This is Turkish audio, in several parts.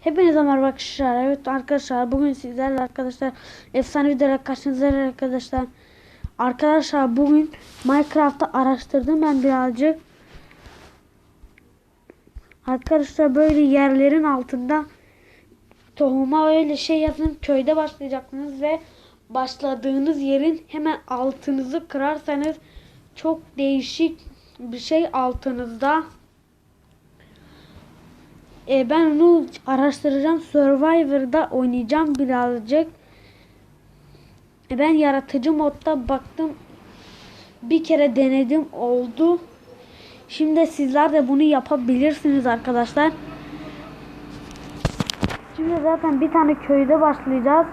Hepinize merhaba arkadaşlar. Evet arkadaşlar bugün sizlerle arkadaşlar efsane videolar karşınızdayız arkadaşlar. Arkadaşlar bugün Minecraft'ta araştırdım ben birazcık. Arkadaşlar böyle yerlerin altında tohuma öyle şey yazın köyde başlayacaksınız ve başladığınız yerin hemen altınızı kırarsanız çok değişik bir şey altınızda. E, ben onu araştıracağım. Survivor'da oynayacağım birazcık. E, ben yaratıcı modda baktım. Bir kere denedim oldu. Şimdi sizler de bunu yapabilirsiniz arkadaşlar. Şimdi zaten bir tane köyde başlayacağız.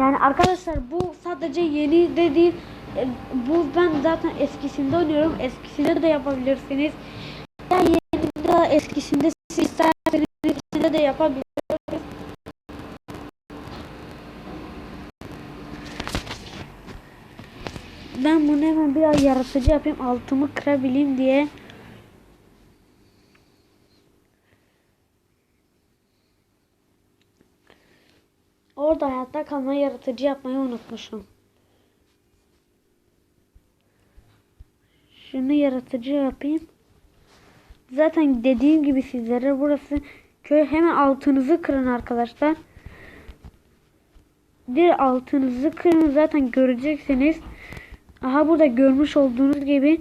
Yani arkadaşlar bu sadece yeni de değil. E, Bu ben zaten eskisinde oynuyorum. Eskisinde de yapabilirsiniz. Ya yeni de eskisinde siz isterseniz eskisinde de yapabilirsiniz. Ben bunu hemen biraz yaratıcı yapayım. Altımı kırabileyim diye. Orada hayatta kalma yaratıcı yapmayı unutmuşum. Şunu yaratıcı yapayım. Zaten dediğim gibi sizlere burası köy hemen altınızı kırın arkadaşlar. Bir altınızı kırın zaten göreceksiniz. Aha burada görmüş olduğunuz gibi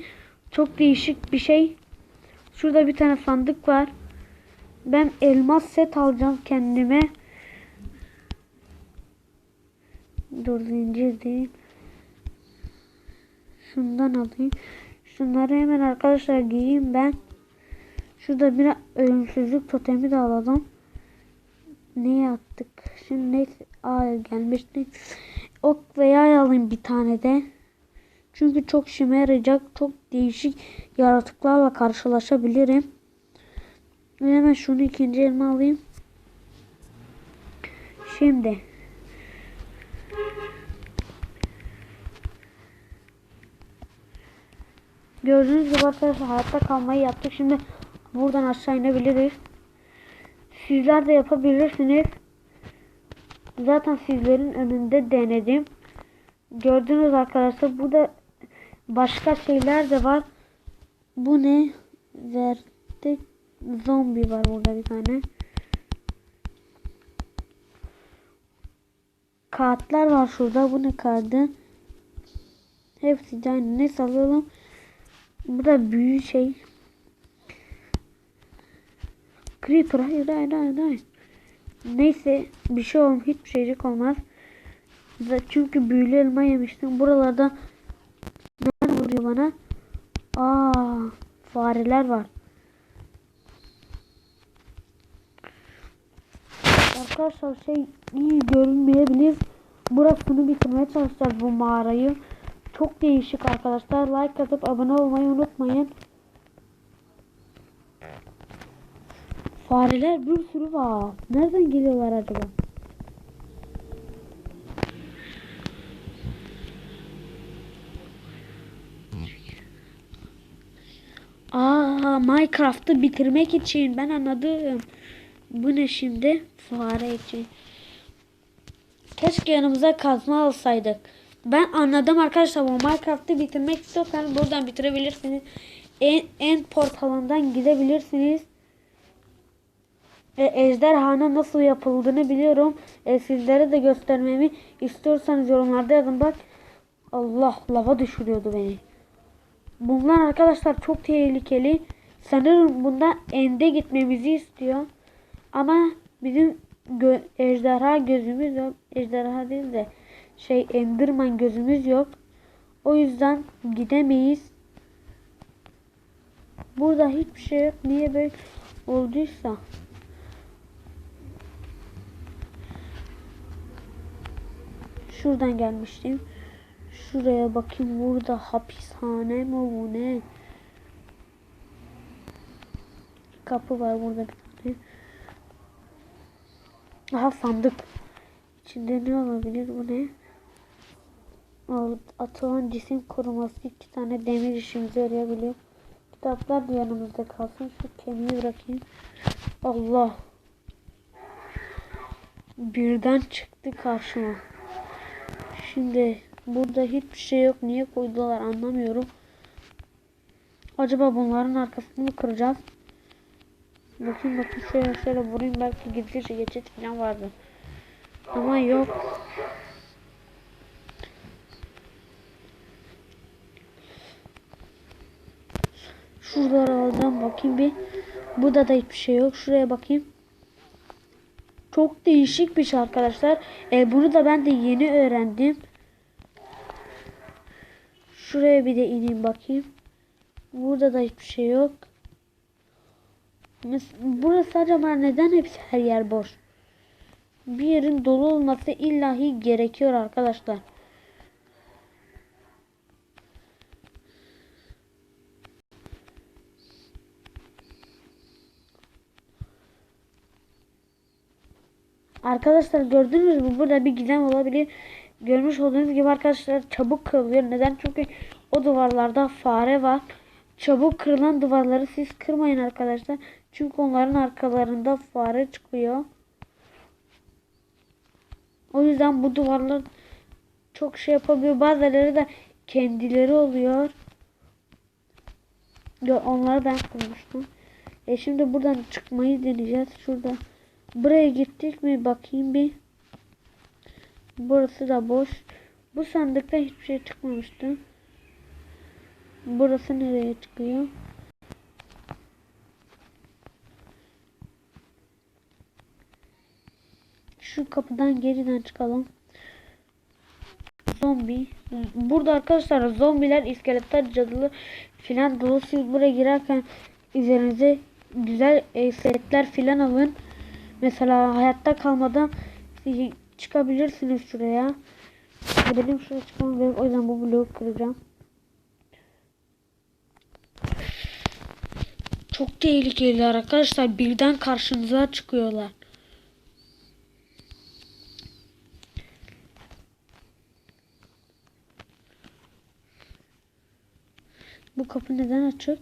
çok değişik bir şey. Şurada bir tane sandık var. Ben elmas set alacağım kendime. Dur zincir değil. Şundan alayım. Şunları hemen arkadaşlar giyeyim ben. Şurada bir ölümsüzlük totemi de alalım. Ne yaptık? Şimdi neyse. Aa gelmişti. Ok ve yay alayım bir tane de. Çünkü çok işime yarayacak. Çok değişik yaratıklarla karşılaşabilirim. Hemen şunu ikinci elime alayım. Şimdi. Gördüğünüz gibi arkadaşlar hayatta kalmayı yaptık. Şimdi buradan aşağı inebiliriz. Sizler de yapabilirsiniz. Zaten sizlerin önünde denedim. Gördünüz arkadaşlar burada başka şeyler de var. Bu ne? Verdik zombi var burada bir tane. Kağıtlar var şurada. Bu ne kağıdı? Hepsi aynı. Ne salalım? Bu da büyü şey. Creeper hayır hayır hayır hayır. Neyse bir şey olmaz. Hiçbir şeycik olmaz. Çünkü büyülü elma yemiştim. Buralarda ne vuruyor bana? Aa, fareler var. Arkadaşlar şey iyi görünmeyebilir. Burasını bitirmeye çalışacağız bu mağarayı. Çok değişik arkadaşlar. Like atıp abone olmayı unutmayın. Fareler bir sürü var. Nereden geliyorlar acaba? Aa, Minecraft'ı bitirmek için ben anladım. Bu ne şimdi? Fare için. Keşke yanımıza kazma alsaydık. Ben anladım arkadaşlar bu Minecraft'ı bitirmek istiyorsanız buradan bitirebilirsiniz. En, en portalından gidebilirsiniz. E, ejderhanın nasıl yapıldığını biliyorum. E, sizlere de göstermemi istiyorsanız yorumlarda yazın. Bak Allah lava düşürüyordu beni. Bunlar arkadaşlar çok tehlikeli. Sanırım bunda ende gitmemizi istiyor. Ama bizim gö ejderha gözümüz yok. Ejderha değil de şey Enderman gözümüz yok. O yüzden gidemeyiz. Burada hiçbir şey yok. Niye böyle olduysa. Şuradan gelmiştim. Şuraya bakayım. Burada hapishane mi bu ne? Kapı var burada bir tane. Aha sandık. İçinde ne olabilir bu ne? Atılan cisim koruması iki tane demir işimize yarayabiliyor. Kitaplar da yanımızda kalsın. Şu kemiği bırakayım. Allah. Birden çıktı karşıma. Şimdi burada hiçbir şey yok. Niye koydular anlamıyorum. Acaba bunların arkasını mı kıracağız? Bakayım bakayım şöyle şöyle vurayım belki gizlice geçit falan vardı. Ama yok. Şuraları alacağım bakayım bir. Burada da hiçbir şey yok. Şuraya bakayım. Çok değişik bir şey arkadaşlar. E, bunu da ben de yeni öğrendim. Şuraya bir de ineyim bakayım. Burada da hiçbir şey yok. Burası acaba neden hepsi her yer boş? Bir yerin dolu olması illahi gerekiyor arkadaşlar. Arkadaşlar gördünüz mü? Burada bir gizem olabilir. Görmüş olduğunuz gibi arkadaşlar çabuk kırılıyor. Neden? Çünkü o duvarlarda fare var. Çabuk kırılan duvarları siz kırmayın arkadaşlar. Çünkü onların arkalarında fare çıkıyor. O yüzden bu duvarlar çok şey yapabiliyor. Bazıları da kendileri oluyor. Yo, onları ben kırmıştım. E şimdi buradan çıkmayı deneyeceğiz. Şurada. Buraya gittik mi bakayım bir. Burası da boş. Bu sandıkta hiçbir şey çıkmamıştı. Burası nereye çıkıyor? Şu kapıdan geriden çıkalım. Zombi. Burada arkadaşlar zombiler, iskeletler, cadılı filan. Siz buraya girerken üzerinize güzel e, setler filan alın. Mesela hayatta kalmadan çıkabilirsiniz şuraya. Benim şuraya çıkmam gerek. O yüzden bu bloğu kıracağım. Çok tehlikeliler arkadaşlar. Birden karşınıza çıkıyorlar. Bu kapı neden açık?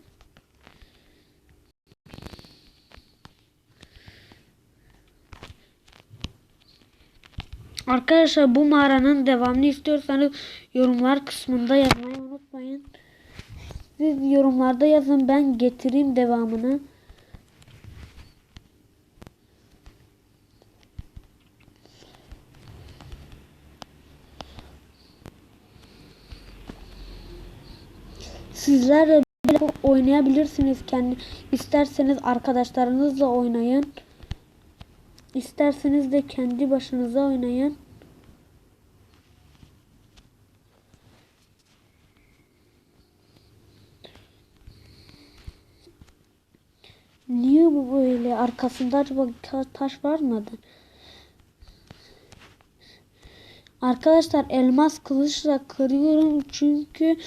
Arkadaşlar bu mağaranın devamını istiyorsanız yorumlar kısmında yazmayı unutmayın. Siz yorumlarda yazın ben getireyim devamını. Sizler de oynayabilirsiniz kendi isterseniz arkadaşlarınızla oynayın. İsterseniz de kendi başınıza oynayın. Niye bu böyle? Arkasında acaba ta- taş var mıydı? Arkadaşlar elmas kılıçla kırıyorum çünkü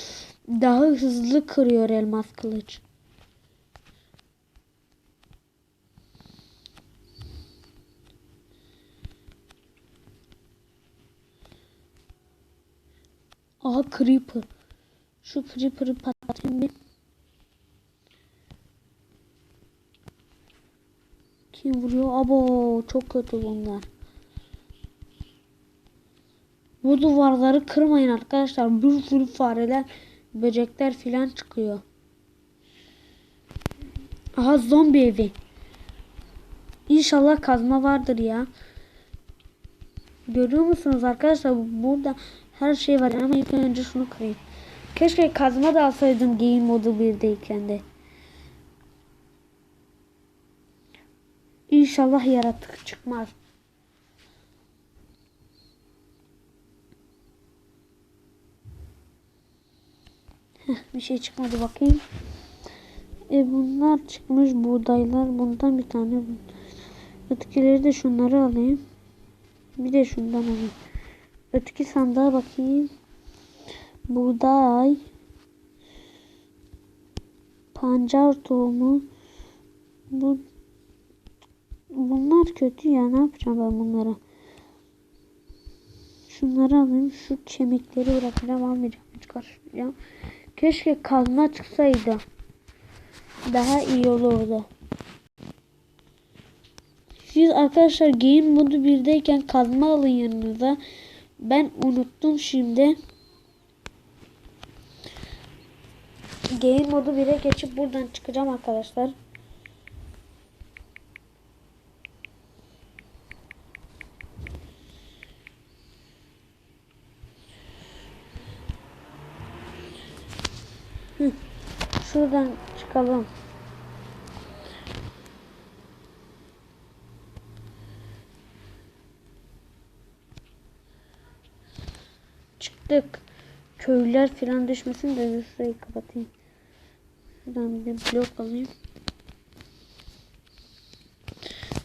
daha hızlı kırıyor elmas kılıç. Aha creeper. Şu creeper'ı patlatayım. Kim vuruyor? Abo çok kötü bunlar. Bu duvarları kırmayın arkadaşlar. Bir sürü fareler, böcekler filan çıkıyor. Aha zombi evi. İnşallah kazma vardır ya. Görüyor musunuz arkadaşlar? Burada her şey var ama ilk önce şunu kırayım. Keşke kazma da alsaydım game modu 1'deyken de. İnşallah yaratık çıkmaz. Bir şey çıkmadı bakayım. E bunlar çıkmış buğdaylar. Bundan bir tane. Ötekileri de şunları alayım. Bir de şundan alayım. Öteki sandığa bakayım. Buğday. Pancar tohumu. Bu bunlar kötü ya. Ne yapacağım ben bunlara? Şunları alayım. Şu kemikleri bırakacağım. Almayacağım. Hiç karışmayacağım. Keşke kazma çıksaydı. daha iyi olurdu. Siz arkadaşlar game modu 1'deyken kazma alın yanınıza. Ben unuttum şimdi. Game modu 1'e geçip buradan çıkacağım arkadaşlar. Şuradan çıkalım. Çıktık. Köylüler falan düşmesin de şurayı kapatayım. Şuradan bir blok alayım.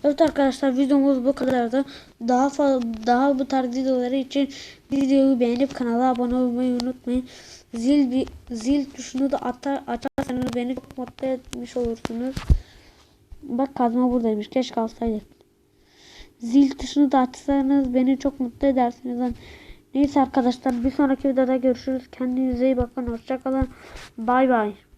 Evet arkadaşlar videomuz bu kadardı. Daha fazla daha bu tarz videoları için videoyu beğenip kanala abone olmayı unutmayın. Zil bir zil tuşunu da atar açarsanız beni çok mutlu etmiş olursunuz. Bak kazma buradaymış. Keşke alsaydık. Zil tuşunu da açarsanız beni çok mutlu edersiniz. Neyse arkadaşlar bir sonraki videoda görüşürüz. Kendinize iyi bakın. Hoşçakalın. Bay bay.